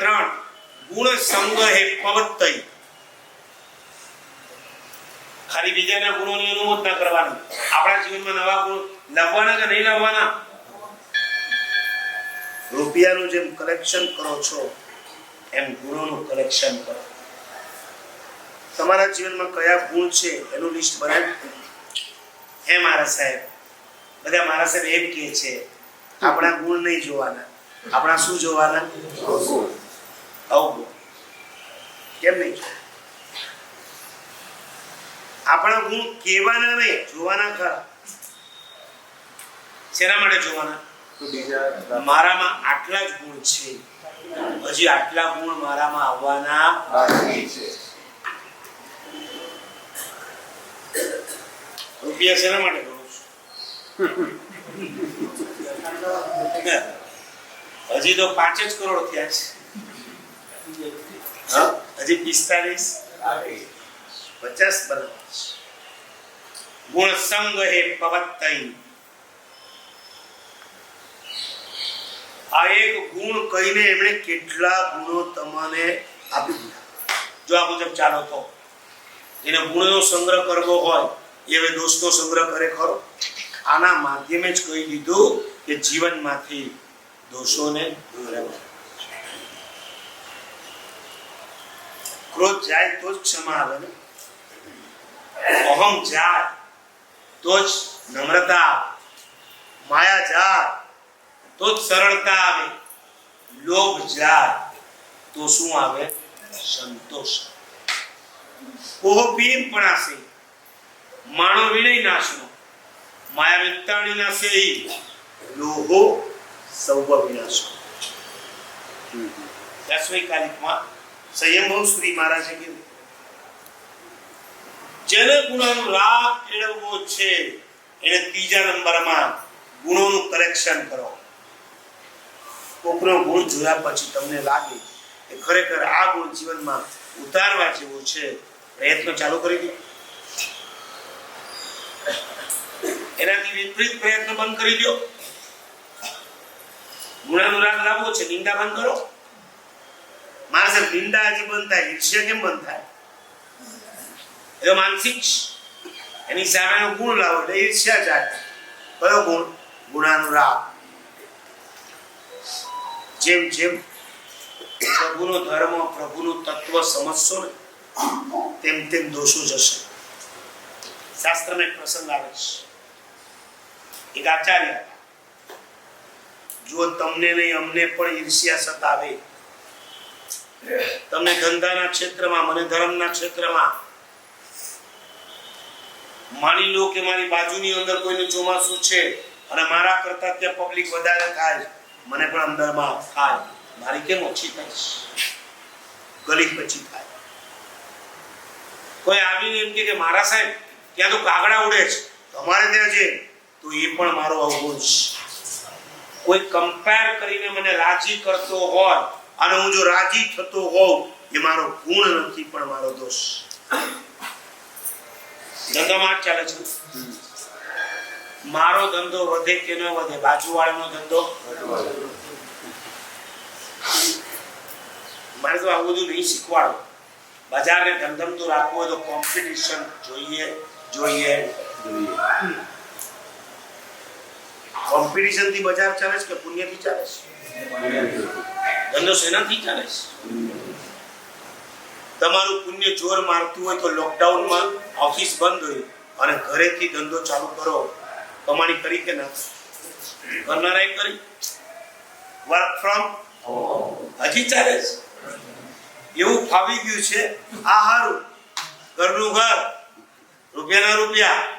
ત્રણ. ગુણ સંગ હે પવત્તઈ ખાલી બીજાના ગુણોની અનુમોદ ના કરવાનું. આપણા જીવનમાં નવા ગુણ લાવવાના કે નહીં લાવવાના? રૂપિયાનું જેમ કલેક્શન કરો છો, એમ ગુણોનું કલેક્શન કરો. તમારા જીવનમાં કયા ગુણ છે એનું લિસ્ટ બનાવી હે મારા સાહેબ, બધા મારા સાહેબ એમ કહે છે, આપણા ગુણ નહીં જોવાના. આપણા શું જોવાના? અવગુણ. કેમ નહીં? આપણા ગુણ કેવાના નહીં જોવાના ખરા. શેના માટે જોવાના? મારામાં આટલા જ ગુણ છે. હજી આટલા ગુણ મારામાં આવવાના બાકી છે. રૂપિયા શેના માટે કરું છું? હજી તો પાંચ જ કરોડ થયા છે? હજી પિસ્તાલીસ? પચાસ બનાવવા ગુણ સંગ હે પવત્તઈ આ એક ગુણ કહીને એમણે કેટલા ગુણો તમને આપી દીધા. જો આ મુજબ ચાલો તો. એને ગુણનો સંગ્રહ કરવો હોય, એ હવે દોષનો સંગ્રહ કરે ખરો. આના માધ્યમે જ કહી દીધું કે જીવનમાંથી દોષોને દૂર રહેવા. ક્રોધ જાય તો જ ક્ષમા આવે ને? અહમ જાય તો જ નમ્રતા માયા જાય તો જ સરળતા આવે. લોભ જાય તો શું આવે? સંતોષ ઓહ, પીમ પણ આશે માણો વિનય નાશનો. માયા વિત્તાણી નાશે લોહો સૌવ વિનાશો દસમી કાલિકમાં સંયમભવ શ્રી મહારાજે કીધું જેને ગુણોનો રાગ એળવવો છે, એને ત્રીજા નંબરમાં ગુણોનું કલેક્શન કરો. કોકનો ગુણ જોયા પછી તમને લાગે કે ખરેખર આ ગુણ જીવનમાં ઉતારવા જેવો છે. પ્રયત્ન ચાલુ કરી દો. એનાથી વિપરીત પ્રયત્ન બંધ કરી દો. ગુણાનુરાગ લાવવો છે, નિંદા બંધ કરો. મારા નિંદા હજી બંધ થાય, ઈર્ષ્યા કેમ બંધ થાય? એ માનસિક એની સામેનો ગુણ લાવો એટલે ઈર્ષ્યા જાય કયો ગુણ? ગુણાનુરાગ. જેમ જેમ પ્રભુનો ધર્મ, પ્રભુનું તત્વ સમજશો ને, તેમ તેમ દોષો જશે. શાસ્ત્રમાં એક પ્રસંગ આવે છે. એક આચાર્ય જો તમને નહીં, અમને પણ ઈર્ષ્યા સતાવે તમને ધંધાના ક્ષેત્રમાં, મને ધર્મના ક્ષેત્રમાં માની લો કે મારી બાજુની અંદર કોઈનું ચોમાસું છે અને મારા કરતા ત્યાં પબ્લિક વધારે થાય, મને પણ અંદરમાં થાય. મારી કેમ ઓછી થાય? ગલી પછી થાય. કોઈ આવીને એમ કે મારા સાહેબ, ત્યાં તો કાગડા ઉડે છે. તમારે ત્યાં છે. તો એ પણ મારો અવગુણ છે કોઈ કમ્પેર કરીને મને રાજી કરતો હોય અને હું જો રાજી થતો હોઉં, એ મારો ગુણ નથી, પણ મારો દોષ. ધંધામાં ચાલે છે. મારો ધંધો વધે કે ન વધે, બાજુવાળાનો ધંધો મારે તો આવું બધું નહીં શીખવાડો બજારને ધમધમતું રાખવું હોય તો કોમ્પિટિશન જોઈએ જોઈએ. કોમ્પિટિશનથી બજાર ચાલે છે કે પુણ્યથી ચાલે છે? ધંધો શેનાથી ચાલે છે? તમારું પુણ્ય જોર મારતું હોય તો લોકડાઉનમાં ઓફિસ બંધ હોય અને ઘરેથી ધંધો ચાલુ કરો. કમાણી કરી કે ના? કરનારાએ કરી. વર્ક ફ્રોમ હજી ચાલે છે? એવું ફાવી ગયું છે? આ હારું. ઘરનું ઘર. રૂપિયાના રૂપિયા.